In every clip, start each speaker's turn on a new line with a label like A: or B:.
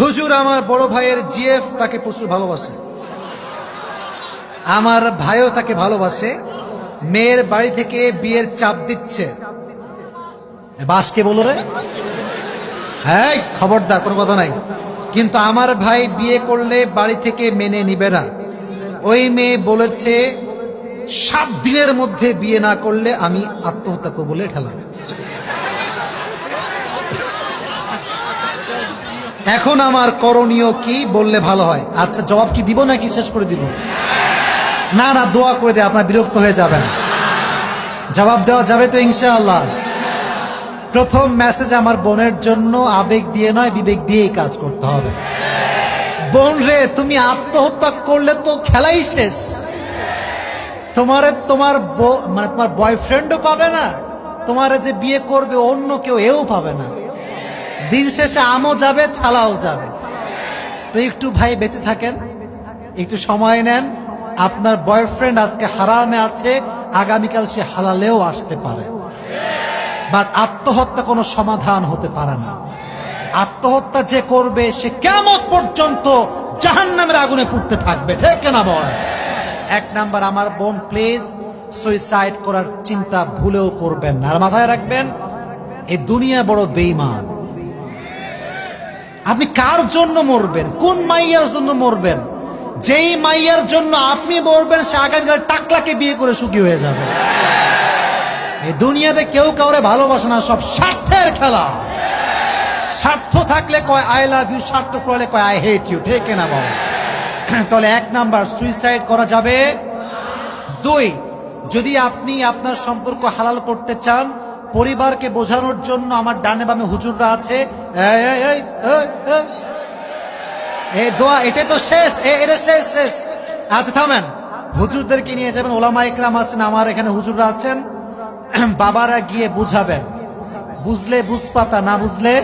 A: হুজুর আমার বড় ভাইয়ের জিএফ তাকে প্রচুর ভালোবাসে। আমার ভাইও তাকে ভালোবাসে। মেয়ের বাড়ি থেকে বিয়ের চাপ দিচ্ছে। বাসকে বলো রে। হ্যাঁ খবরদার, কোনো কথা নাই। কিন্তু আমার ভাই বিয়ে করলে বাড়ি থেকে মেনে নিবে না। ওই মেয়ে বলেছে, সাত দিনের মধ্যে বিয়ে না করলে আমি আত্মহত্যা করব বলে ঠেলা। এখন আমার করণীয় কি বললে ভালো হয়? আচ্ছা জবাব কি দিব নাকি শেষ করে দিব? না না, দোয়া করে দে, আপনার বিরক্ত হয়ে যাবেন। জবাব দেওয়া যাবে তো ইনশাআল্লাহ। প্রথম মেসেজ আমার বোনের জন্য আবেগ দিয়ে নয়, বিবেক দিয়েই কাজ করতে হবে। বোন রে, তুমি আত্মহত্যা করলে তো খেলাই শেষ। তোমার তোমার মানে তোমার বয়ফ্রেন্ডও পাবে না, তোমার যে বিয়ে করবে অন্য কেউ, এও পাবে না। দিন শেষে আমও যাবে, ছালাও যাবে। তো একটু ভাই বেঁচে থাকেন, একটু সময় নেন। আপনার বয়ফ্রেন্ড আজকে হারামে আছে, আগামীকাল সে হালালেও আসতে পারে। বাট আত্মহত্যা কোনো সমাধান হতে পারে না। আত্মহত্যা যে করবে, সে কেমন পর্যন্ত জাহান্নামের আগুনে পুড়তে থাকবে, ঠিক না বল? এক নাম্বার, আমার বোন প্লিজ সুইসাইড করার চিন্তা ভুলেও করবেন না। মাথায় রাখবেন এই দুনিয়া বড় বেইমান আপনি কার জন্য মরবেন? কোন মাইয়ার জন্য মরবেন? যেই মাইয়ার জন্য আপনি মরবেন, সে আগামীকাল টাকলাকে বিয়ে করে সুখী হয়ে যাবে। এই দুনিয়াতে কেউ কাউরে ভালোবাসে না, সব স্বার্থের খেলা। স্বার্থ থাকলে কয় আই লাভ ইউ স্বার্থ করলে কয় আই হেট ইউ ঠিক না বাবা তাহলে এক নাম্বার সুইসাইড করা যাবে। দুই, যদি আপনি আপনার সম্পর্ক হালাল করতে চান পরিবারকে বোঝানোর জন্য আমার ডানে বামে হুজুররা আছে। এই দোয়া এটা তো শেষ, এ- এটা শেষ শেষ। আচ্ছা থামেন। হুজুরদেরকে নিয়ে যাবেন, ওলামা ইকরাম আছেন, আমার এখানে হুজুররা আছেন। বাবারা গিয়ে বুঝাবেন। বুঝলে বুঝপাতা, না বুঝলে?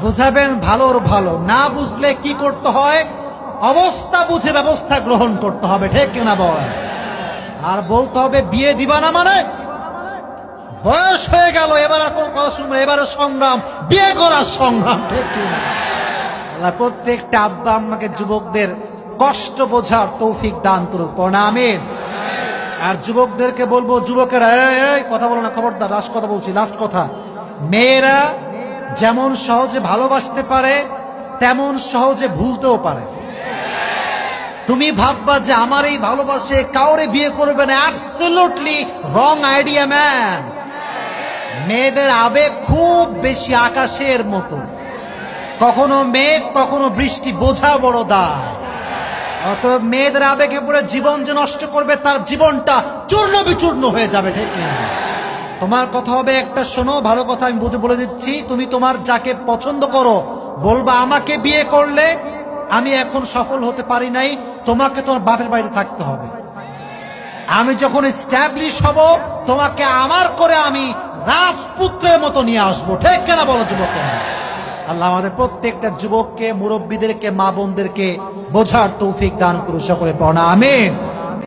A: বুঝাবেন ভালোর ভালো। না বুঝলে কি করতে হয়? অবস্থা বুঝে ব্যবস্থা গ্রহণ করতে হবে, ঠিক কিনা বল? আর বলতে হবে, বিয়ে দিবা না মানে? বয়স হয়ে গেল, এবার আর কোনো কথা শুনব এবারে সংগ্রাম, বিয়ে করার সংগ্রাম প্রত্যেকটা আব্বা আম্মাকে যুবকদের কষ্ট বোঝার তৌফিক দান করুক প্রণামের আর যুবকদেরকে বলব, যুবকেরা, এই কথা বলো না, খবরদার লাস্ট কথা বলছি লাস্ট কথা। মেয়েরা যেমন সহজে ভালোবাসতে পারে, তেমন সহজে ভুলতেও পারে। তুমি ভাববা যে আমার এই ভালোবাসে, কাউরে বিয়ে করবে না অ্যাবসলুটলি রং আইডিয়া ম্যান মেয়েদের আবেগ খুব বেশি আকাশের মতো। কখনো মেঘ, কখনো বৃষ্টি, বোঝা বড় দায়। অত মেয়েদের আবেগে পড়ে জীবন যে নষ্ট করবে, তার জীবনটা চূর্ণ বিচূর্ণ হয়ে যাবে, ঠিক তোমার কথা হবে একটা শোনো, ভালো কথা আমি বুঝে বলে দিচ্ছি। তুমি তোমার যাকে পছন্দ করো, বলবা, আমাকে বিয়ে করলে আমি এখন সফল হতে পারি নাই, তোমাকে তোমার বাপের বাড়িতে থাকতে হবে। আমি যখন স্ট্যাবলিশ হব, তোমাকে আমার করে আমি রাজপুত্রের মতো নিয়ে আসব। ঠিক কেনা বলো যুবক আল্লাহ আমাদের প্রত্যেকটা যুবককে, মুরব্বীদেরকে, মা বোনদেরকে বোঝার তৌফিক দান করুন সকলে পড়া আমিন।